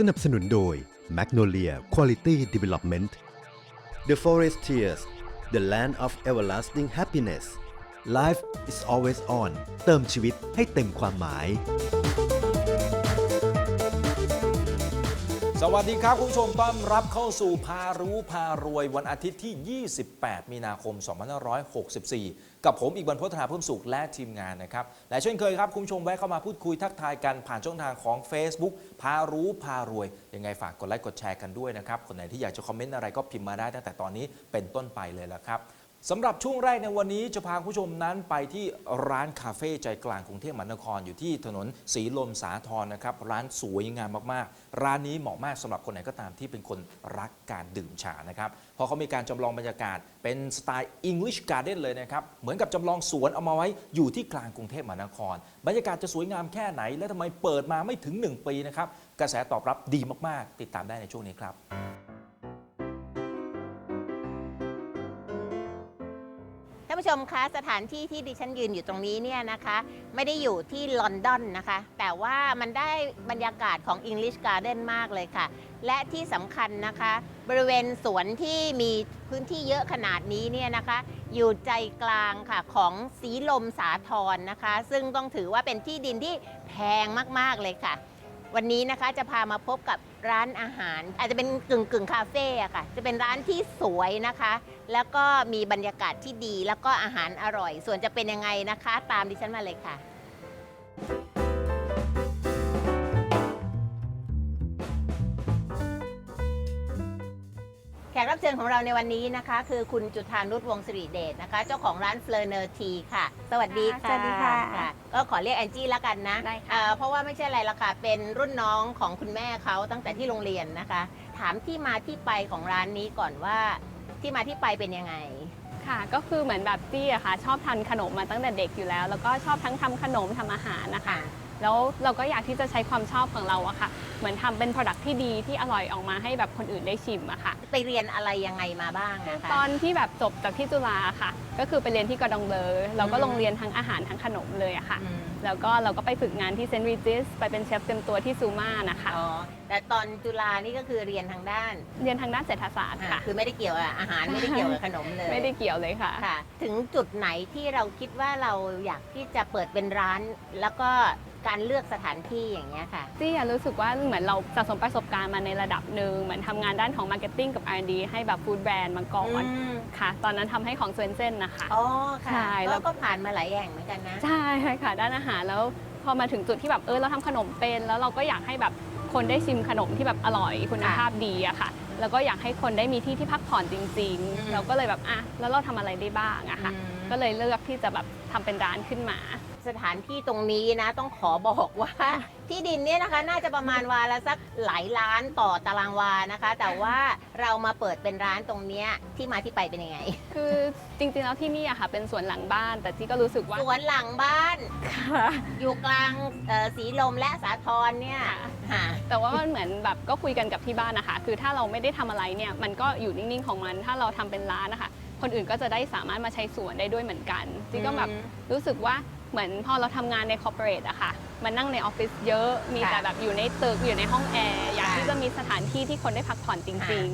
สนับสนุนโดย Magnolia Quality Development The Forestiers The Land of Everlasting Happiness Life is always on เติมชีวิตให้เต็มความหมาย สวัสดีครับ คุณผู้ชมต้อนรับเข้าสู่พารู้พารวยวันอาทิตย์ที่ 28 มีนาคม 2564 กับผมอีกบรรพฒนาเพิ่มสุขและทีมงานนะครับ และเช่นเคยครับ คุณผู้ชมแวะเข้ามาพูดคุยทักทายกันผ่านช่องทางของ Facebook พารู้พารวย ยังไงฝากกดไลค์กดแชร์กันด้วยนะครับ คนไหนที่อยากจะคอมเมนต์อะไรก็พิมพ์มาได้ตั้งแต่ตอนนี้เป็นต้นไปเลยละครับ สำหรับช่วงแรกในวันนี้จะพาคุณผู้ชมนั้นไปที่ร้านคาเฟ่ใจกลางกรุงเทพมหานครอยู่ที่ถนนสีลมสาทรนะครับ ร้านสวยงามมากๆ ร้านนี้เหมาะมากสำหรับคนไหนก็ตามที่เป็นคนรักการดื่มชานะครับเพราะเขามีการจำลองบรรยากาศเป็นสไตล์ English Garden เลยนะครับ เหมือนกับจำลองสวนเอามาไว้อยู่ที่กลางกรุงเทพมหานคร บรรยากาศจะสวยงามแค่ไหน และทำไมเปิดมาไม่ถึง 1 ปีนะครับกระแสตอบรับดีมากๆ ติดตามได้ในช่วงนี้ครับ ผู้ชมคะสถานที่ที่ดิฉันยืนอยู่ตรงนี้เนี่ยนะคะ ไม่ได้อยู่ที่ลอนดอนนะคะ แต่ว่ามันได้บรรยากาศของ English Garden มากเลยค่ะ และที่สำคัญนะคะ บริเวณสวนที่มีพื้นที่เยอะขนาดนี้เนี่ยนะคะ อยู่ใจกลางค่ะของสีลมสาทรนะคะ ซึ่งต้องถือว่าเป็นที่ดินที่แพงมากๆเลยค่ะ วันนี้นะคะจะพามาพบกับร้านอาหาร อาจจะเป็นกึ่งกึ่งคาเฟ่อะค่ะ จะเป็นร้านที่สวยนะคะ แล้วก็มีบรรยากาศที่ดี แล้วก็อาหารอร่อย ส่วนจะเป็นยังไงนะคะ ตามดิฉันมาเลยค่ะ ชิญของเราในวันนี้นะคะ คือคุณจุธานุชวงศ์สิริเดชนะคะ เจ้าของร้านเฟลเนอร์ทีค่ะ สวัสดีค่ะสวัสดีค่ะ ก็ขอเรียกแอนจี้แล้วกันนะได้ค่ะ เอ่อเพราะว่าไม่ใช่อะไรละค่ะ เป็นรุ่นน้องของคุณแม่เขาตั้งแต่ที่โรงเรียนนะคะ ถามที่มาที่ไปของร้านนี้ก่อนว่าที่มาที่ไปเป็นยังไง ค่ะ ก็คือเหมือนแบบจี้อะค่ะ ชอบทานขนมมาตั้งแต่เด็กอยู่แล้ว แล้วก็ชอบทั้งทำขนมทำอาหารนะคะ ค่ะ แล้วเราก็อยากที่จะใช้ความชอบของเราอะค่ะ เหมือนทำเป็น Product ที่ดีที่อร่อยออกมาให้แบบคนอื่นได้ชิมอะค่ะ ไปเรียนอะไรยังไงมาบ้างนะคะตอนที่แบบจบจากที่จุฬาค่ะ ก็คือไปเรียนที่กอร์ดองเบลอเราก็อืมลงเรียนทั้งอาหารทั้งขนมเลยอะค่ะอืมแล้วก็เราก็ไปฝึกงานที่เซนต์รีจิสไปเป็นเชฟเต็มตัวที่ซูมานะคะอ๋อแต่ตอนจุฬานี่ก็คือเรียนทางด้าน เรียนทางด้านเศรษฐศาสตร์อ่าค่ะ คือไม่ได้เกี่ยวกับอาหารไม่ได้เกี่ยวกับขนมเลย ไม่ได้เกี่ยวเลยค่ะค่ะ ถึงจุดไหนที่เราคิดว่าเราอยากที่จะเปิดเป็นร้านแล้วก็ การเลือกสถานที่อย่างเงี้ยค่ะจี้อะรู้สึกว่าเหมือนเราสะสมประสบการณ์มาในระดับหนึ่งเหมือนทำงานด้านของมาร์เก็ตติ้งกับ R&D ให้แบบฟู้ดแบรนด์มาก่อนค่ะ ตอนนั้นทำให้ของเซนเซนนะคะ อ๋อค่ะใช่แล้แล้ววก็ผ่านมาหลายแห่งเหมือนกันนะ ใช่ค่ะ ด้านอาหารแล้วพอมาถึงจุดที่แบบเออเราทำขนมเป็น แล้วเราก็อยากให้แบบคนได้ชิมขนมที่แบบอร่อยคุณค่ะภาพดีอะค่ะ แล้วก็อยากให้คนได้มีที่ที่พักผ่อนจริง อืม ๆ เราก็เลยแบบอะแล้วเราทำอะไรได้บ้างอะค่ะ อืมก็เลยเลือกที่จะแบบทำเป็นร้านขึ้นมา สถานที่ตรงนี้นะ ต้องขอบอกว่า ที่ดินเนี่ยนะคะ น่าจะประมาณวาละสักหลายล้านต่อตารางวานะคะ แต่ว่าเรามาเปิดเป็นร้านตรงเนี้ยที่มาที่ไปเป็นยังไง คือจริงๆแล้วที่นี่อะค่ะเป็นสวนหลังบ้าน แต่ที่ก็รู้สึกว่าสวนหลังบ้าน ค่ะ อยู่กลางเอ่อสีลมและสาทรเนี่ยค่ะ แต่ว่ามันเหมือนแบบก็คุยกันกับที่บ้านนะคะ คือถ้าเราไม่ได้ทำอะไรเนี่ยมันก็อยู่นิ่งๆของมัน ถ้าเราทำเป็นร้านนะคะ คนอื่นก็จะได้สามารถมาใช้สวนได้ด้วยเหมือนกันจีก็แบบอืมรู้สึกว่า เหมือนพอเราทำงานในคอร์ปอเรทอะค่ะมันนั่งในออฟฟิศเยอะ มีค่ะแต่แบบอยู่ในตึกอยู่ในห้องแอร์ อยากค่ะที่จะมีสถานที่ที่คนได้พักผ่อนจริง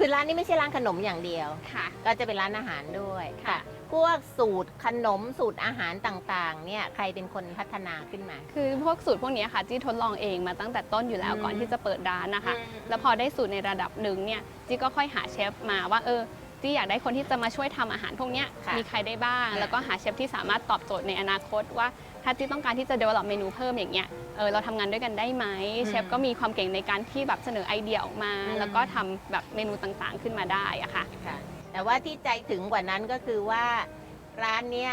คือร้านนี้ไม่ใช่ร้านขนมอย่างเดียวๆค่ะ ก็จะเป็นร้านอาหารด้วย ค่ะ พวกสูตรขนมสูตรอาหารต่างๆ เนี่ยใครเป็นคนพัฒนาขึ้นมา คือพวกสูตรพวกนี้ค่ะจี้ทดลองเองมาตั้งแต่ต้นอยู่แล้วอืมก่อนที่จะเปิดร้านนะคะอืมแล้วพอได้สูตรในระดับหนึ่งเนี่ยจี้ก็ค่อยหาเชฟมาว่าเออจี้อยากได้คนที่จะมาช่วยทำอาหารพวกเนี้ยค่ะมีใครได้บ้างค่ะแล้วก็หาเชฟที่สามารถตอบโจทย์ในอนาคตว่าถ้าจี้ต้องการที่จะ develop เมนูเพิ่มอย่างเงี้ยเออเราทำงานด้วยกันได้ไหมอืมเชฟก็มีความเก่งในการที่แบบเสนอไอเดียออกมาอืมแล้วก็ทำแบบเมนูต่างๆขึ้นมาได้อะค่ะค่ะ แต่ว่าที่ใจถึงกว่านั้นก็คือว่าร้านเนี้ย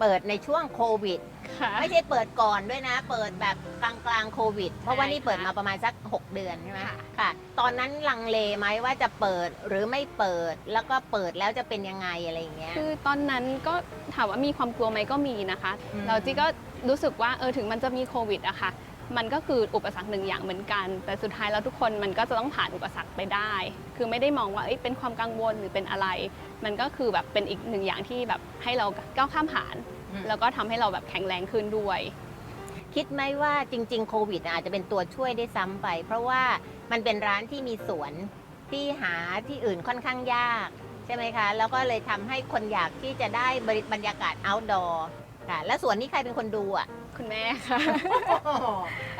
เปิดในช่วงโควิด ค่ะ ไม่ใช่เปิดก่อนด้วยนะ เปิดแบบกลางกลางๆโควิด เพราะว่านี่ค่ะเปิดมาประมาณสัก 6 เดือนใช่ไหมค่ะ ค่ะ ตอนนั้นลังเลไหมว่าจะเปิดหรือไม่เปิดแล้วก็เปิดแล้วจะเป็นยังไงอะไรอย่างเงี้ย คือตอนนั้นก็ถามว่ามีความกลัวไหมก็มีนะคะ อืม เราจีก็รู้สึกว่าเออถึงมันจะมีโควิดอะค่ะ มันก็คืออุปสรรคหนึ่งอย่างเหมือนกัน แต่สุดท้ายแล้วทุกคนมันก็จะต้องผ่านอุปสรรคไปได้ คือไม่ได้มองว่าเอ้ยเป็นความกังวลหรือเป็นอะไร มันก็คือแบบเป็นอีกหนึ่งอย่างที่แบบให้เราก้าวข้ามผ่านอืมแล้วก็ทำให้เราแบบแข็งแรงขึ้นด้วย คิดไหมว่าจริง ๆ โควิด อาจจะเป็นตัวช่วยได้ซ้ำไป เพราะว่ามันเป็นร้านที่มีสวนที่หาที่อื่นค่อนข้างยากใช่ไหมคะ แล้วก็เลยทำให้คนอยากที่จะได้บรรยากาศ outdoor ค่ะ แล้วสวนนี้ใครเป็นคนดูอะ คุณแม่ค่ะ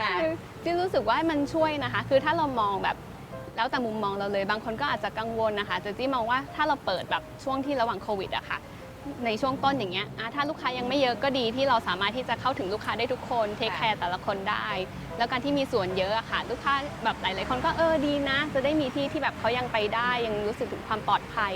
ค่ะคือที่รู้สึกว่ามันช่วยนะคะ คือถ้าเรามองแบบแล้วแต่มุมมองเราเลย บางคนก็อาจจะกังวลนะคะแต่ที่มองว่าถ้าเราเปิดแบบช่วงที่ระหว่างโควิดอะค่ะ ในช่วงต้นอย่างเงี้ยอะถ้าลูกค้ายังไม่เยอะก็ดีที่เราสามารถที่จะเข้าถึงลูกค้าได้ทุกคนเทคแคร์แต่ละคนได้ แล้วการที่มีส่วนเยอะอะค่ะ ลูกค้าแบบหลาย ๆ คนก็เออดีนะ จะได้มีที่ที่แบบเขายังไปได้ยังรู้สึกถึงความปลอดภัย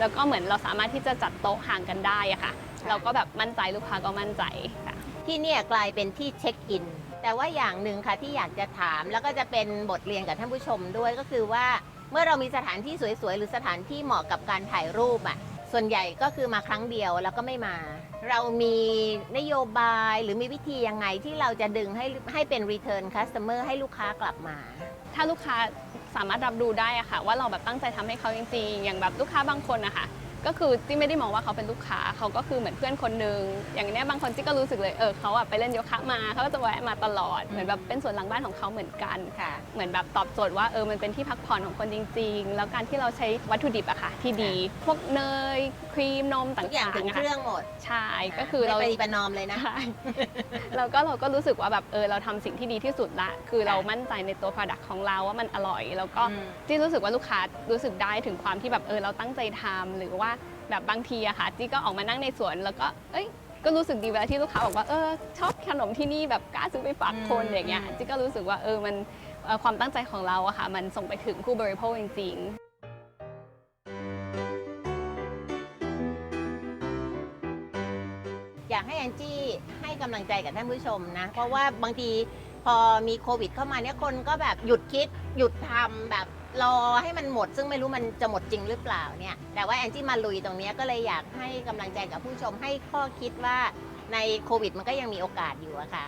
แล้วก็เหมือนเราสามารถที่จะจัดโต๊ะห่างกันได้อะค่ะ เราก็แบบมั่นใจลูกค้าก็มั่นใจค่ะ ที่เนี่ยกลายเป็นที่เช็คอิน แต่ว่าอย่างหนึ่งค่ะที่อยากจะถามแล้วก็จะเป็นบทเรียนกับท่านผู้ชมด้วยก็คือว่าเมื่อเรามีสถานที่สวยๆ หรือสถานที่เหมาะกับการถ่ายรูปอะส่วนใหญ่ก็คือมาครั้งเดียวแล้วก็ไม่มา เรามีนโยบายหรือมีวิธียังไงที่เราจะดึงให้ให้เป็น return customer ให้ลูกค้ากลับมา ถ้าลูกค้าสามารถรับรู้ได้อะค่ะ ว่าเราแบบตั้งใจทำให้เขาจริงๆ อย่างแบบลูกค้าบางคนนะคะ ก็คือที่ไม่ได้มองว่าเขาเป็นลูกค้าเขาก็คือเหมือนเพื่อนคนหนึ่งอย่างเนี้ยบางคนที่ก็รู้สึกเลยเออเขาอะไปเล่นโยคะมาเขาก็จะแวะมาตลอดเหมือนแบบเป็นส่วนหลังบ้านของเขาเหมือนกันค่ะ เหมือนแบบตอบโจทย์ว่าเออมันเป็นที่พักผ่อนของคนจริง ๆ แล้วการที่เราใช้วัตถุดิบอะค่ะ ที่ดี พวกเนยครีมนมต่าทุกอย่างถึงงๆอะเคค่ะรื่องหมดใช่ก็คือเราไม่ปฏิประนอมเลยนะใช่แล้วก็เราก็รู้สึกว่าแบบเออเราทำสิ่งที่ดีที่สุดละคือเรามั่นใจในตัว Product ของเราว่ามันอร่อย แล้วก็อืมที่รู้สึกว่าลูกค้ารู้สึกได้ถึงความที่แบบเออเราตั้งใจทำหรือว่า แบบบางทีอะค่ะจี้ก็ออกมานั่งในสวนแล้วก็เอ้ยก็รู้สึกดีเวลาที่ลูกค้าบอกว่าเออชอบขนมที่นี่แบบกล้าซื้อไปฝากคนอืมอย่างเงี้ยจี้ก็รู้สึกว่าเออมันเอ่อความตั้งใจของเราอะค่ะมันส่งไปถึงผู้บริโภคจริงๆอยากให้แอนจี้ให้กำลังใจกับท่านผู้ชมนะ เพราะว่าบางทีพอมีโควิดเข้ามาเนี่ยคนก็แบบหยุดคิดหยุดทำแบบ รอให้มันหมด ซึ่งไม่รู้มันจะหมดจริงหรือเปล่าเนี่ย แต่ว่าแอนจี้มาลุยตรงนี้ก็เลยอยากให้กำลังใจกับผู้ชมให้ข้อคิดว่าในโควิดมันก็ยังมีโอกาสอยู่อะค่ะ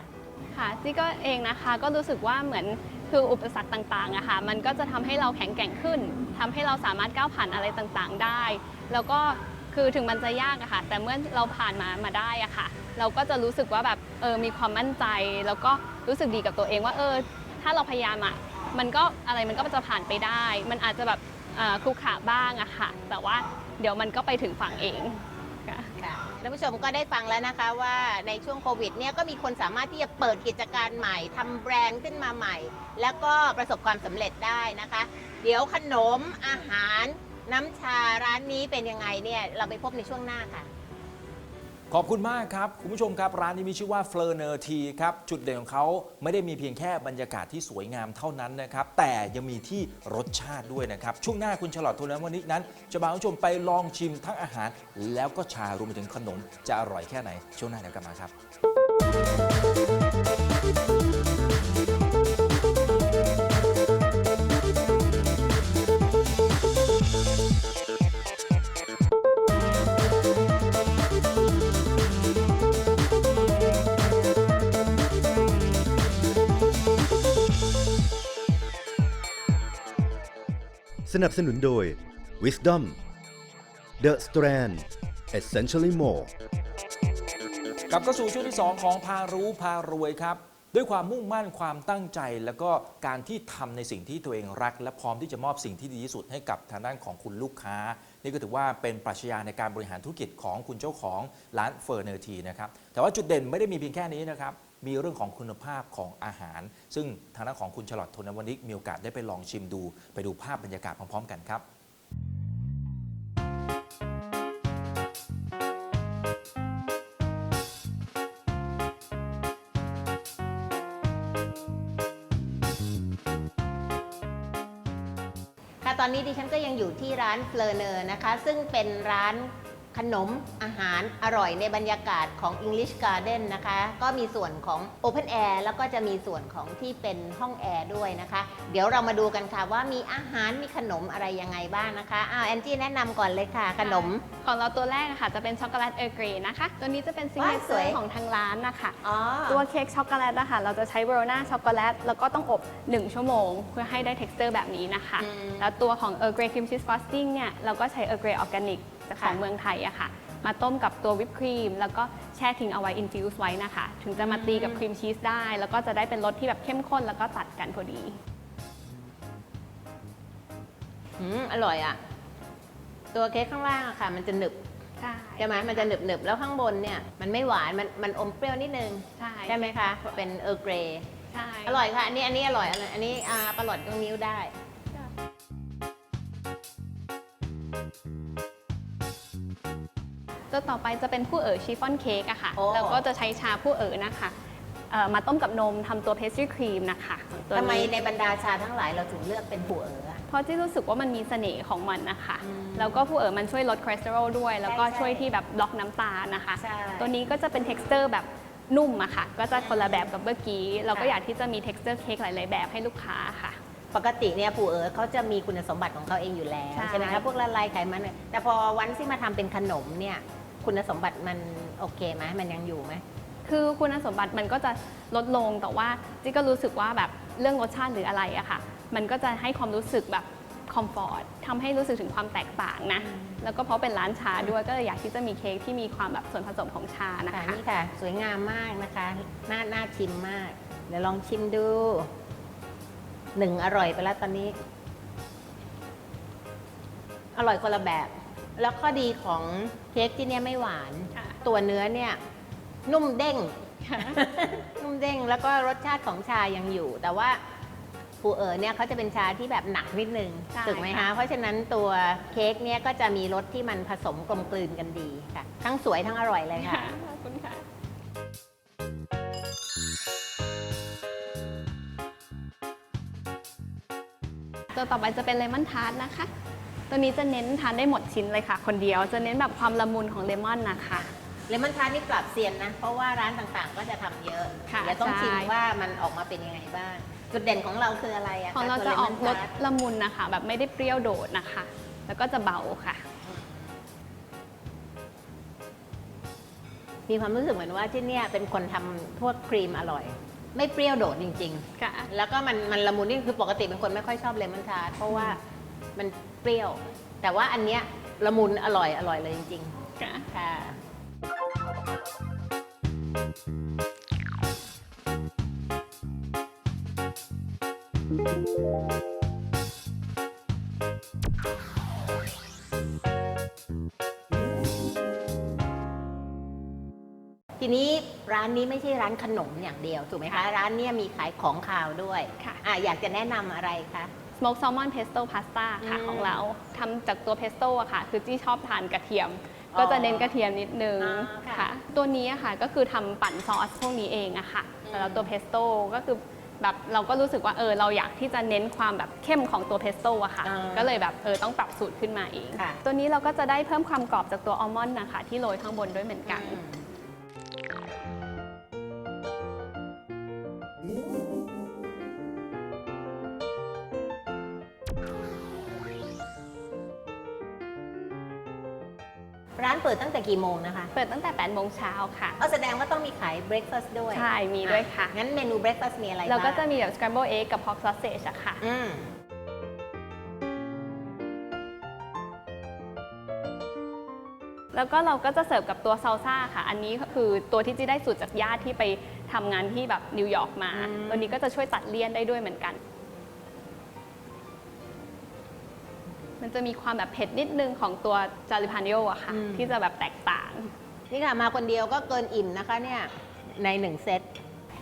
ค่ะซี่ก็เองนะคะก็รู้สึกว่าเหมือนคืออุปสรรคต่างๆอะค่ะมันก็จะทำให้เราแข็งแกร่งขึ้นทำให้เราสามารถก้าวผ่านอะไรต่างๆได้ แล้วก็คือถึงมันจะยากอะค่ะ แต่เมื่อเราผ่านมามาได้อะค่ะ เราก็จะรู้สึกว่าแบบเออมีความมั่นใจ แล้วก็รู้สึกดีกับตัวเองว่าเออ ถ้าเราพยายามอะ มันก็อะไรมันก็จะผ่านไปได้ มันอาจจะแบบครุขระบ้างอะค่ะ แต่ว่าเดี๋ยวมันก็ไปถึงฝั่งเองค่ะท่านผู้ชมก็ได้ฟังแล้วนะคะว่าในช่วงโควิดเนี่ยก็มีคนสามารถที่จะเปิดกิจการใหม่ทำแบรนด์ขึ้นมาใหม่ แล้วก็ประสบความสำเร็จได้นะคะ เดี๋ยวขนมอาหาร น้ำชาร้านนี้เป็นยังไงเนี่ยเราไปพบในช่วงหน้าค่ะ ขอบคุณมากครับ คุณผู้ชมครับ ร้านนี้มีชื่อว่าเฟลเนอร์ทีครับ จุดเด่นของเขาไม่ได้มีเพียงแค่บรรยากาศที่สวยงามเท่านั้นนะครับ แต่ยังมีที่รสชาติด้วยนะครับ ช่วงหน้าคุณฉลอดทุนวันนี้นั้น จะพาคุณผู้ชมไปลองชิมทั้งอาหาร แล้วก็ชารวมไปถึงขนมจะอร่อยแค่ไหน ช่วงหน้าเดี๋ยวกลับมาครับ สนับสนุนโดย Wisdom The Strand Essentially More กลับเข้าสู่ช่วงที่ 2 ของพารู้พารวยครับ ด้วยความมุ่งมั่นความตั้งใจ แล้วก็การที่ทำในสิ่งที่ตัวเองรัก และพร้อมที่จะมอบสิ่งที่ดีที่สุดให้กับทางด้านของคุณลูกค้า นี่ก็ถือว่าเป็นปรัชญาในการบริหารธุรกิจของคุณเจ้าของร้านเฟอร์เนอร์ทีนะครับแต่ว่าจุดเด่นไม่ได้มีเพียงแค่นี้นะครับ มีเรื่องของคุณภาพของอาหาร ซึ่งทางด้านของคุณฉลอดทนวันนี้มีโอกาสได้ไปลองชิมดู ไปดูภาพบรรยากาศพร้อมๆ กันครับค่ะตอนนี้ดิฉันก็ยังอยู่ที่ร้านเฟลเนอร์นะคะ ซึ่งเป็นร้าน ขนมอาหารอร่อยในบรรยากาศของ English Garden นะคะ ก็มีส่วนของ Open Air แล้วก็จะมีส่วนของที่เป็นห้องแอร์ด้วยนะคะ เดี๋ยวเรามาดูกันค่ะว่ามีอาหารมีขนมอะไรยังไงบ้างนะคะอ้าวแอนจี้แนะนำก่อนเลยค่ะ ขนม ของเราตัวแรกอะค่ะจะเป็นช็อกโกแลตเออร์เกรนะคะ ตัวนี้จะเป็นซิงว้าเกิยลสวยของทางร้านนะคะ อ๋อ ตัวเค้กช็อกโกแลตนะคะเราจะใช้เวโรนาช็อกโกแลตแล้วก็ต้องอบ 1 ชั่วโมง เพื่อให้ได้ t e x t อร์แบบนี้นะคะ อืม แล้วตัวของเออร์เกรครีมชีสฟรอสติ้งเนี่ยเราก็ใช้เออร์เกรออร์แกนิกจากของค่ะเมืองไทยอะค่ะ มาต้มกับตัววิปครีม แล้วก็แช่ช่ทิ้งเอาไว้อินฟิวส์ไว้นะคะ ถึงจะมาตีกับครีมชีสได้ แล้วก็จะได้เป็นรสที่แบบเข้มข้นแล้วก็ตัดกันพอดี อืมอร่อยอะ ตัวเค้กข้างล่างอะค่ะ มันจะหนึบใช่ใช่ไหมมันจะหนึบหนึบๆแล้วข้างบนเนี่ย มันไม่หวาน มันมันอมเปรี้ยวนิดนึง ใช่ใช่ไหมคะ เป็นเออร์เกรย์ใช่อร่อยค่ะ อันนี้อันนี้อร่อย อันนี้อ่าปลาหลอดตรงนิ้วได้ ตัวต่อไปจะเป็นผู้เอ๋อชีฟฟ่อนเค้กอะค่ะ โอ้ แล้วก็จะใช้ชาผู้เอ๋อนะคะเอ่อมาต้มกับนมทำตัวเพสตรีครีมนะคะตัวทำไมนี้ในบรรดาชาทั้งหลายเราถึงเลือกเป็นผัวเอ๋ออะเพราะที่รู้สึกว่ามันมีเสน่ห์ของมันนะคะ อืมแล้วก็ผู้เอ๋อมันช่วยลดคอเลสเตอรอลด้วย แล้วก็ใช่ใช่ ช่วยที่แบบบล็อกน้ำตาลนะคะ ใช่ ตัวนี้ก็จะเป็น t e x t อร์แบบนุ่มอะค่ะ ก็จะคนละแบบกับเมื่อกี้ เราก็ค่ะ อยากที่จะมี t e x t อร์เค้กหลาย ๆ แบบให้ลูกค้าค่ะ ปกติเนี่ยผัวเอ๋อเขาจะมีคุณสมบัติของเขาเองอยู่แล้ว ใช่ ใช่ไหมคะพวกละลายไขมันเนี่ยแต่พอวันที่มาทำเป็นขนมเนี่ยคุณสมบัติมันโอเคไหมมันยังอยู่ไหม คือคุณสมบัติมันก็จะลดลงแต่ว่าจิ๊กก็รู้สึกว่าแบบเรื่องรสชาติหรืออะไรอะค่ะ มันก็จะให้ความรู้สึกแบบคอมฟอร์ตทำให้รู้สึกถึงความแตกต่างนะ แล้วก็เพราะเป็นร้านชาด้วยก็เลยอยากที่จะมีเค้กที่มีความแบบส่วนผสมของชานะค่ะคะ นี่ค่ะ สวยงามมากนะคะ น่าน่าชิมมาก เดี๋ยวลองชิมดู หนึ่งอร่อยไปแล้วตอนนี้ อร่อยคนละแบบ แล้วข้อดีของเค้กที่เนี่ยไม่หวาน ค่ะ ตัวเนื้อเนี่ย นุ่มเด้ง ค่ะ นุ่มเด้งแล้วก็รสชาติของชายังอยู่ แต่ว่าปูเอ๋อเนี่ยเขาจะเป็นชาที่แบบหนักนิดนึงใช่ถูกไหมคะค่ะ เพราะฉะนั้นตัวเค้กเนี่ยก็จะมีรสที่มันผสมกลมกลืนกันดีค่ะ ทั้งสวยทั้งอร่อยเลยค่ะ ค่ะ ตัวต่อไปจะเป็นเลมอนทาร์ตนะคะ ตัวนี้จะเน้นทานได้หมดชิ้นเลยค่ะ คนเดียวจะเน้นแบบความละมุนของเลมอนนะคะ เลมอนทาร์ตนี่ปรับเซียนนะ เพราะว่าร้านต่างๆ ก็จะทำเยอะค่ะเดี๋ยวต้องใช่ ชิมว่ามันออกมาเป็นยังไงบ้าง จุดเด่นของเราคืออะไรอะคของเราตัวจะออก lemon รส tart ละมุนนะคะ แบบไม่ได้เปรี้ยวโดดนะคะ แล้วก็จะเบาค่ะ มีความรู้สึกเหมือนว่าที่เนี่ยเป็นคนทำพวกครีมอร่อย ไม่เปรี้ยวโดดจริงๆค่ะแล้วก็มันมันละมุนนี่คือปกติเป็นคนไม่ค่อยชอบเลมอนทาร์ตเพราะว่ามันเปรี้ยว แต่ว่าอันเนี้ยละมุนอร่อยอร่อยเลยจริง ค่ะ ๆ ค่ะ ทีนี้ร้านนี้ไม่ใช่ร้านขนมอย่างเดียวถูกไหมคะค่ะร้านเนี้ยมีขายของข่าวด้วยค่ะ อะอยากจะแนะนำอะไรคะ smoke salmon pesto pasta ค่ะอืมของเราทำจากตัวเพสโต้อะค่ะ คือจี้ชอบทานกระเทียม อ๋อก็จะเน้นกระเทียมนิดนึงอ่าค่ะค่ะ ตัวนี้อะค่ะก็คือทำปั่นซอสพวกนี้เองอะค่ะอืมแต่แล้วตัวเพสโต้ก็คือแบบเราก็รู้สึกว่าเออเราอยากที่จะเน้นความแบบเข้มของตัวเพสโต้อะค่ะ อ่าก็เลยแบบเออต้องปรับสูตรขึ้นมาเอง ค่ะตัวนี้เราก็จะได้เพิ่มความกรอบจากตัวอัลมอนด์นะคะที่โรยข้างบนด้วยเหมือนกัน อืม ร้านเปิดตั้งแต่กี่โมงนะคะ เปิดตั้งแต่8โมงเช้าค่ะ เอาแสดงว่าต้องมีขายเบรคฟาสต์ด้วย ใช่ มีด้วยค่ะ งั้นเมนูเบรคฟาสต์มีอะไรบ้างเราก็จะมีแบบ scramble egg กับ pork sausage อะค่ะ อืมแล้วก็เราก็จะเสิร์ฟกับตัวซาลซ่าค่ะ อันนี้ก็คือตัวที่จีได้สูตรจากญาติที่ไปทำงานที่แบบนิวยอร์กมาอืมตัวนี้ก็จะช่วยตัดเลี่ยนได้ด้วยเหมือนกัน มันจะมีความแบบเผ็ดนิดนึงของตัวจาริพานโยอะค่ะที่จะแบบแตกต่าง นี่ค่ะมาคนเดียวก็เกินอิ่มนะคะเนี่ยในหนึ่งเซต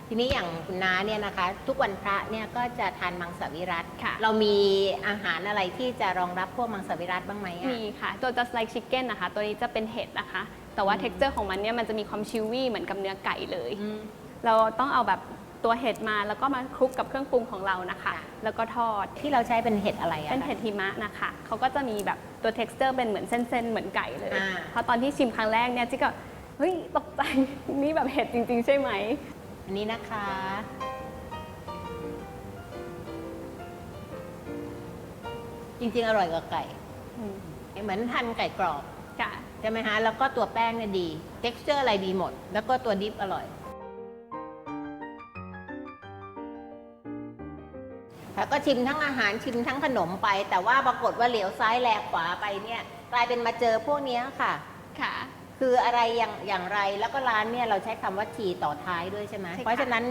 ทีนี้อย่างคุณน้าเนี่ยนะคะ ทุกวันพระเนี่ยก็จะทานมังสวิรัตค่ะ เรามีอาหารอะไรที่จะรองรับพวกมังสวิรัตบ้างไหมอะ มีค่ะ ตัว just like chicken นะคะ ตัวนี้จะเป็นเห็ดนะคะ แต่ว่า texture ของมันเนี่ยมันจะมีความชิววี่เหมือนกับเนื้อไก่เลย อืม เราต้องเอาแบบ ตัวเห็ดมาแล้วก็มาคลุกกับเครื่องปรุงของเรานะคะค่ะแล้วก็ทอดที่เราใช้เป็นเห็ดอะไรอะเป็นเห็ดหิมะนะคะเขาก็จะมีแบบตัว texture เป็นเหมือนเส้นๆ เหมือนไก่เลยอ่าเพราะตอนที่ชิมครั้งแรกเนี่ยจิ๊กก็เฮ้ยตกใจ นี่แบบเห็ดจริง ๆ ใช่ไหม อันนี้นะคะ จริงๆ อร่อยกว่าไก่ อืมเหมือนทานไก่กรอบ ค่ะ ใช่ไหมฮะ แล้วก็ตัวแป้งเนี่ยดี texture อะไรดีหมด แล้วก็ตัวดิฟอร่อย แล้วก็ชิมทั้งอาหารชิมทั้งขนมไป แต่ว่าปรากฏว่าเหลียวซ้ายแลขวาไปเนี่ยกลายเป็นมาเจอพวกเนี้ยค่ะ ค่ะคคืออะไรอย่างอย่างไรแล้วก็ร้านเนี่ยเราใช้คำว่าทีต่อท้ายด้วยใช่ไหมใช่ค่ะ เพราะฉะนั้น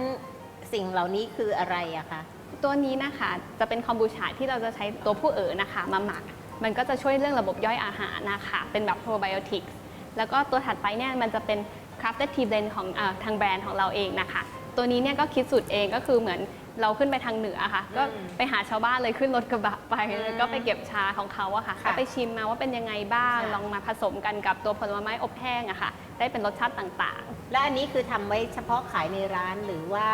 สิ่งเหล่านี้คืออะไรอะคะ ตัวนี้นะคะจะเป็นคอมบูชาที่เราจะใช้ตัวผู้เอ๋อนะคะมาหมัก มันก็จะช่วยเรื่องระบบย่อยอาหารนะคะ เป็นแบบโปรไบโอติกส์แล้วก็ตัวถัดไปเนี่ยมันจะเป็น crafted tea blend ของอาทางแบรนด์ของเราเองนะคะ ตัวนี้เนี่ยก็คิดสูตรเองก็คือเหมือน เราขึ้นไปทางเหนือค่ะ ก็อืมไปหาชาวบ้านเลยขึ้นรถกระบะไปอืมแล้วก็ไปเก็บชาของเขาอะค่ะค่ะก็ไปชิมมาว่าเป็นยังไงบ้างค่ะลองมาผสมกันกับตัวผลไม้อบแห้งอะค่ะ ได้เป็นรสชาติต่างๆ และอันนี้คือทำไว้เฉพาะขายในร้านหรือว่า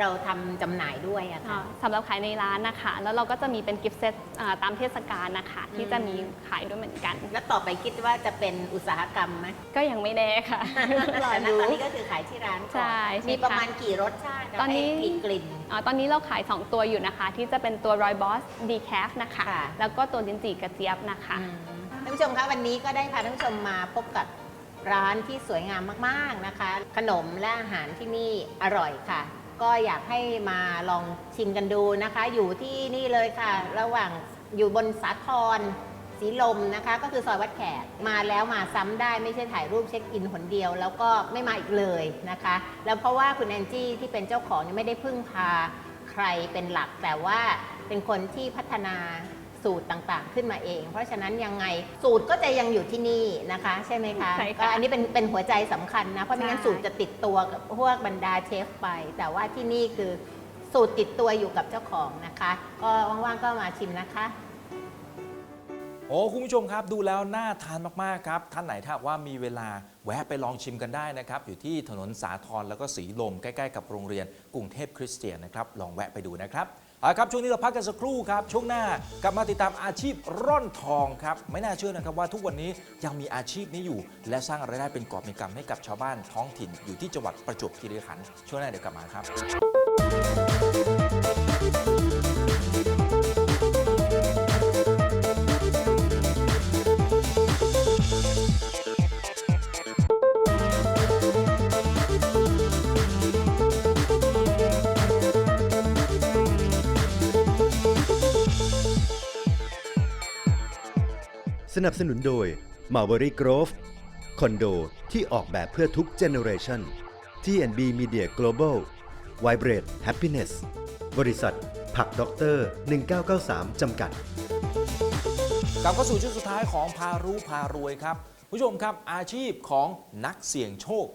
เราทำจำหน่ายด้วยอะอ่าคะสำหรับขายในร้านนะคะ แล้วเราก็จะมีเป็นกิฟต์เซตอ่าตามเทศกาลนะคะ ที่จะมีขายด้วยเหมือนกัน แล้วต่อไปคิดว่าจะเป็นอุตสาหกรรมไหมก็ยังไม่แน่ค่ะ รอแต่ณดู ตอนนี้ก็คือขายที่ร้านก่อนใช่ใช่มีประค่ะมาณกี่รสชาติตอนนี้กี่กลิ่น อ่าตอนนี้เราขาย 2 ตัวอยู่นะคะ ที่จะเป็นตัว Roy Boss Decaf นะคะ ค่ะ แล้วก็ตัวลิ้นจี่กระเจี๊ยบนะคะ อืมท่านผู้ชมคะวันนี้ก็ได้พาท่านผู้ชมมาพบกับร้านที่สวยงามมาก ๆ นะคะ ขนมและอาหารที่นี่อร่อยค่ะ ก็อยากให้มาลองชิมกันดูนะคะ อยู่ที่นี่เลยค่ะ ระหว่างอยู่บนสาทรสีลมนะคะ ก็คือซอยวัดแขกมาแล้วมาซ้ำได้ไม่ใช่ถ่ายรูปเช็คอินหนเดียว แล้วก็ไม่มาอีกเลยนะคะ แล้วเพราะว่าคุณแอนจี้ที่เป็นเจ้าของเนี่ยไม่ได้พึ่งพาใครเป็นหลักแต่ว่าเป็นคนที่พัฒนา สูตรต่างๆ ขึ้นมาเอง เพราะฉะนั้นยังไงสูตรก็จะยังอยู่ที่นี่นะคะ ใช่ไหมคะใช่ค่ะก็อันนี้เป็นเป็นหัวใจสำคัญนะ เพราะไม่งั้นใช่ สูตรจะติดตัวกับพวกบรรดาเชฟไป แต่ว่าที่นี่คือสูตรติดตัวอยู่กับเจ้าของนะคะ ก็ว่างๆก็มาชิมนะคะ โอ้คุณผู้ชมครับดูแล้วน่าทานมาก ๆ ครับ ท่านไหนถ้าหากว่ามีเวลาแวะไปลองชิมกันได้นะครับ อยู่ที่ถนนสาทรแล้วก็สีลม ใกล้ ๆ กับโรงเรียนกรุงเทพคริสเตียนนะครับ ลองแวะไปดูนะครับ เอาครับช่วงนี้เราพักกันสักครู่ครับช่วงหน้ากลับมาติดตามอาชีพร่อนทองครับไม่น่าเชื่อนะครับว่าทุกวันนี้ยังมีอาชีพนี้อยู่ และสร้างรายได้เป็นกอบเป็นกำให้กับชาวบ้านท้องถิ่นอยู่ที่จังหวัดประจวบคีรีขันธ์ช่วงหน้าเดี๋ยวกลับมาครับ นับสนุนโดย Marbury Grove คอนโดที่ออกแบบเพื่อทุกเจเนอเรชัน T&B Media Global Vibrate Happiness บริษัท ผักด็อกเตอร์ 1993 จำกัด กลับเข้าสู่ช่วงสุดท้ายของพารู้พารวยครับ ผู้ชมครับอาชีพของนักเสี่ยงโชค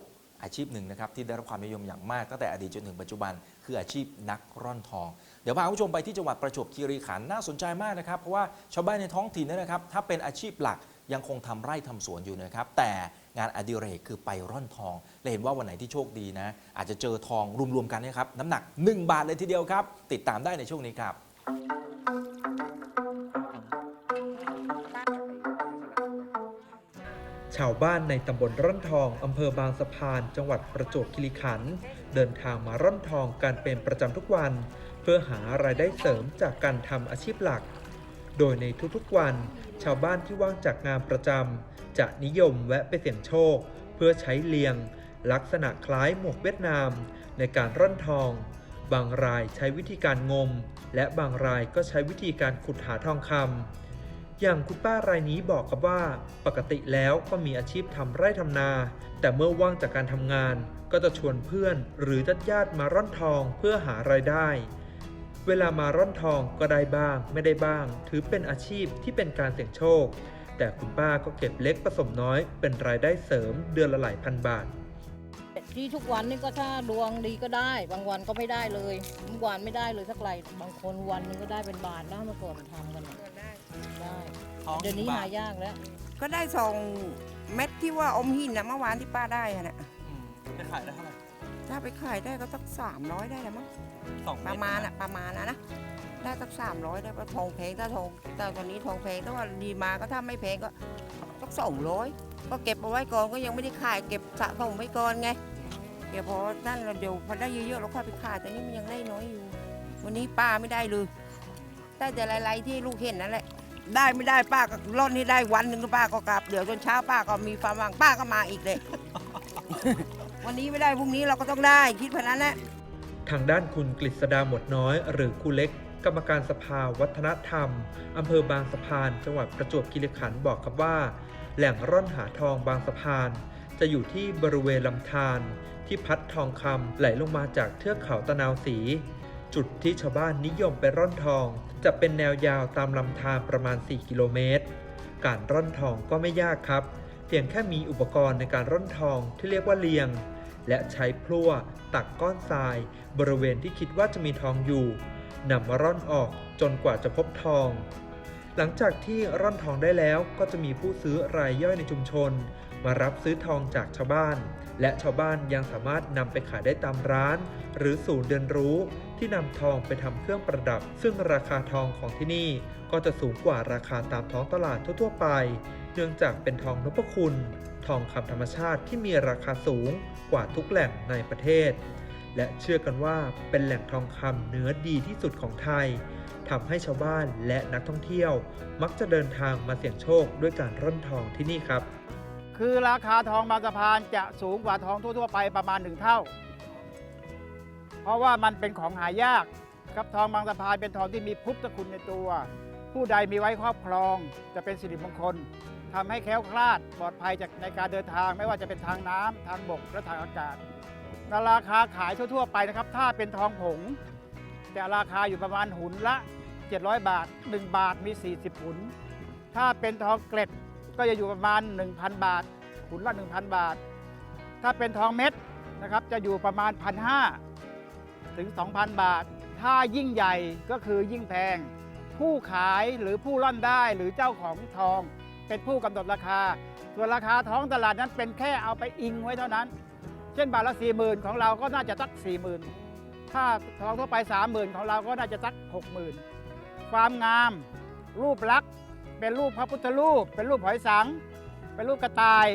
อาชีพหนึ่งนะครับที่ได้รับความนิยมอย่างมากตั้งแต่อดีตจนถึงปัจจุบัน คืออาชีพนักร่อนทอง เดี๋ยวพาคุณผู้ชมไปที่จังหวัดประจวบคีรีขันธ์น่าสนใจมากนะครับ เพราะว่าชาวบ้านในท้องถิ่นนยนะครับ ถ้าเป็นอาชีพหลักยังคงทำไร่ทำสวนอยู่นะครับ แต่งานอดิเรกคือไปร่อนทองและเห็นว่าวันไหนที่โชคดีนะ อาจจะเจอทองรวมๆกันนะครับ น้ำหนัก 1 บาทเลยทีเดียวครับ ติดตามได้ในช่วงนี้ครับชาวบ้านในตำบลร่อนทองอำเภอบางสะพาน จังหวัดประจวบคีรีขันธ์เดินทางมาร่อนทองกันเป็นประจำทุกวัน เพื่อหารายได้เสริมจากการทำอาชีพหลัก โดยในทุกๆวัน ชาวบ้านที่ว่างจากงานประจำจะนิยมแวะไปเสี่ยงโชค เพื่อใช้เลียง ลักษณะคล้ายหมวกเวียดนาม ในการร่อนทอง บางรายใช้วิธีการงม และบางรายก็ใช้วิธีการขุดหาทองคำอย่างคุณป้ารายนี้บอกกับว่า ปกติแล้วก็มีอาชีพทำไร่ทำนา แต่เมื่อว่างจากการทำงาน ก็จะชวนเพื่อน หรือญาติญาติมาร่อนทองเพื่อหารายได้ เวลามาร่อนทองก็ได้บ้าง ไม่ได้บ้าง ถือเป็นอาชีพที่เป็นการเสี่ยงโชค แต่คุณป้าก็เก็บเล็กผสมน้อย เป็นรายได้เสริมเดือนละหลายพันบาท ที่ทุกวันนี่ก็ถ้าดวงดีก็ได้ บางวันก็ไม่ได้เลยเมื่อวานไม่ได้เลยสักไรบางคนวันหนึงก็ได้เป็นบาทนะเมื่อก่อนทำกันน่ะได้เดี๋ยวนี้หายากแล้ว ก็ได้สองเม็ดที่ว่าอมหินนะเมื่อวานที่ป้าได้อะนะจะขายได้เท่าไหร่ถ้าไปขายได้ก็สักสามร้อยได้แล้วมั้ง สองปเดระมาณอะประมาณนะนะได้สักสามร้อยได้เพราะทองแพงถ้าทองแต่ตอนนี้ทองแพงถ้าว่าดีมาก็ถ้าไม่แพงก็สักสองร้อยก็เก็บเอาไว้ก่อนก็ยังไม่ได้ขายเก็บสะสมไว้ก่อนไงเดี๋ยวพอนั่นเราเดี๋ยวพอได้เยอะๆเราค่อยไปขายแต่นี่มันยังได้น้อยอยู่ วันนี้ป้าไม่ได้เลยได้แต่อะไรๆที่ลูกเห็นนั่นแหละ ได้ไม่ได้ป้าก็ร่อนให้ได้วันหนึ่งก็ป้าก็กลับเดี๋ยวจนเช้าป้าก็มีความหวังป้าก็มาอีกเลย วันนี้ไม่ได้พรุ่งนี้เราก็ต้องได้คิดพนันแหละ ทางด้านคุณกฤษดาหมดน้อย หรือครูเล็ก กรรมการสภาวัฒนธรรม อำเภอบางสะพาน จังหวัดประจวบคีรีขันธ์บอกครับว่า แหล่งร่อนหาทองบางสะพาน จะอยู่ที่บริเวณลำธารที่พัดทองคำไหลลงมาจากเทือกเขาตะนาวสี จุดที่ชาวบ้านนิยมไปร่อนทอง จะเป็นแนวยาวตามลำธารประมาณ 4 กิโลเมตร การร่อนทองก็ไม่ยากครับ เพียงแค่มีอุปกรณ์ในการร่อนทองที่เรียกว่าเลียง และใช้พลั่วตักก้อนทราย บริเวณที่คิดว่าจะมีทองอยู่นำมาร่อนออกจนกว่าจะพบทอง หลังจากที่ร่อนทองได้แล้วก็จะมีผู้ซื้อรายย่อยในชุมชน มารับซื้อทองจากชาวบ้าน และชาวบ้านยังสามารถนำไปขายได้ตามร้าน หรือศูนย์เรียนรู้ ที่นำทองไปทำเครื่องประดับ ซึ่งราคาทองของที่นี่ก็จะสูงกว่าราคาตามท้องตลาดทั่ว ๆ ไป เนื่องจากเป็นทองนพคุณ ทองคำธรรมชาติที่มีราคาสูงกว่าทุกแหล่งในประเทศ และเชื่อกันว่าเป็นแหล่งทองคำเนื้อดีที่สุดของไทยทำให้ชาวบ้านและนักท่องเที่ยว มักจะเดินทางมาเสี่ยงโชคด้วยการร่อนทองที่นี่ครับ คือราคาทองบางสะพานจะสูงกว่าทองทั่วๆไปประมาณหนึ่งเท่า เพราะว่ามันเป็นของหายากครับทองบางสะพานเป็นทองที่มีพุทธคุณในตัว ผู้ใดมีไว้ครอบครองจะเป็นสิริมงคล ทำให้แคล้วคลาดปลอดภัยจากในการเดินทาง ไม่ว่าจะเป็นทางน้ำทางบกและทางอากาศราคาขายทั่วๆไปนะครับ ถ้าเป็นทองผงจะราคาอยู่ประมาณหุนละ 700 บาท 1 บาทมี 40 หุน ถ้าเป็นทองเกล็ดก็จะอยู่ประมาณ 1,000 บาทขุนละ 1,000 บาท ถ้าเป็นทองเม็ดนะครับจะอยู่ประมาณ 1,500 ถึง 2,000 บาท ถ้ายิ่งใหญ่ก็คือยิ่งแพง ผู้ขายหรือผู้ร่อนได้หรือเจ้าของทอง เป็นผู้กำหนดราคา ส่วนราคาท้องตลาดนั้นเป็นแค่เอาไปอิงไว้เท่านั้น เช่นบาทละ40,000ของเราก็น่าจะสัก40,000ถ้าทองทั่วไป30,000ของเราก็น่าจะสัก60,000ความงาม รูปลักษณ์เป็นรูปพระพุทธรูป เป็นรูปหอยสัง เป็นรูปกระต่าย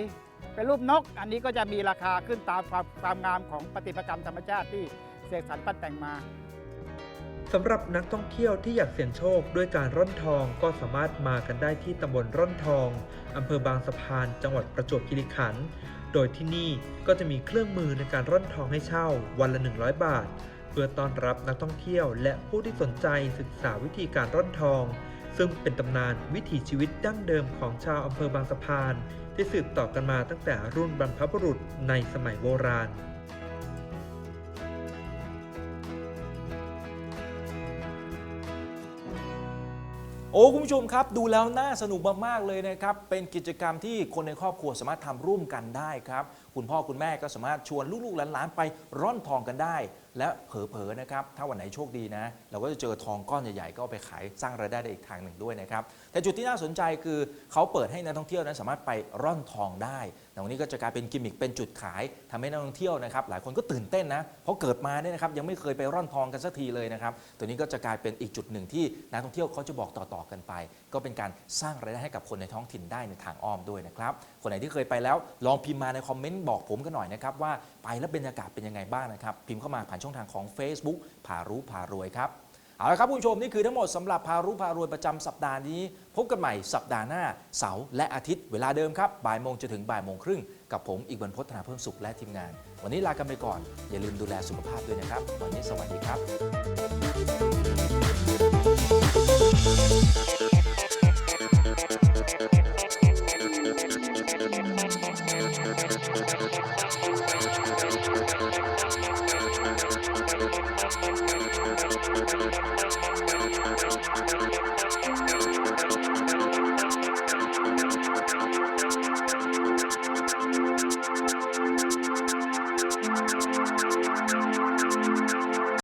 เป็นรูปนก อันนี้ก็จะมีราคาขึ้นตามความความงามของปฏิมากรรมธรรมชาติที่เสกสรรปั้นแต่งมา สำหรับนักท่องเที่ยวที่อยากเสี่ยงโชคด้วยการร่อนทองก็สามารถมากันได้ที่ตำบลร่อนทองอำเภอบางสะพาน จังหวัดประจวบคีรีขันธ์โดยที่นี่ก็จะมีเครื่องมือในการร่อนทองให้เช่าวันละ 100 บาท เพื่อต้อนรับนักท่องเที่ยว และผู้ที่สนใจศึกษาวิธีการร่อนทอง ซึ่งเป็นตำนานวิถีชีวิตดั้งเดิมของชาวอำเภอบางสะพาน ที่สืบต่อกันมาตั้งแต่รุ่นบรรพบุรุษในสมัยโบราณ โอ้คุณผู้ชมครับ ดูแล้วน่าสนุกมากๆเลยนะครับ เป็นกิจกรรมที่คนในครอบครัวสามารถทำร่วมกันได้ครับ คุณพ่อคุณแม่ก็สามารถชวนลูกๆหลานๆไปร่อนทองกันได้และเผลอๆนะครับถ้าวันไหนโชคดีนะ เราก็จะเจอทองก้อนใหญ่ๆ ก็เอาไปขายสร้างรายได้ได้อีกทางหนึ่งด้วยนะครับ แต่จุดที่น่าสนใจคือเขาเปิดให้นักท่องเที่ยวนั้นสามารถไปร่อนทองได้แต่วันนี้ก็จะกลายเป็นกิมมิคเป็นจุดขายทำให้นักท่องเที่ยวนะครับหลายคนก็ตื่นเต้นนะเพราะเกิดมาเนี่ยนะครับยังไม่เคยไปร่อนทองกันสักทีเลยนะครับตัวนี้ก็จะกลายเป็นอีกจุดหนึ่งที่นักท่องเที่ยวเขาจะบอกต่อๆกันไป ก็เป็นการสร้างรายได้ให้กับคนในท้องถิ่นได้ในทางอ้อมด้วยนะครับคนไหนที่เคยไปแล้ว ลองพิมพ์มาในคอมเมนต์บอกผมกันหน่อยนะครับว่าไปแล้วบรรยากาศเป็นยังไงบ้างนะครับ พิมพ์เข้ามาผ่านช่องทางของ Facebook พารู้พารวยครับเอาละครับคุณผู้ชมนี่คือทั้งหมดสำหรับพารู้พารวยประจำสัปดาห์นี้ พบกันใหม่สัปดาห์หน้าเสาร์และอาทิตย์เวลาเดิมครับบ่ายโมงจนถึงบ่ายโมงครึ่งกับผมอีกบรรพฒนาเพิ่มสุขและทีมงาน วันนี้ลากันไปก่อน อย่าลืมดูแลสุขภาพด้วยนะครับ วันนี้สวัสดีครับ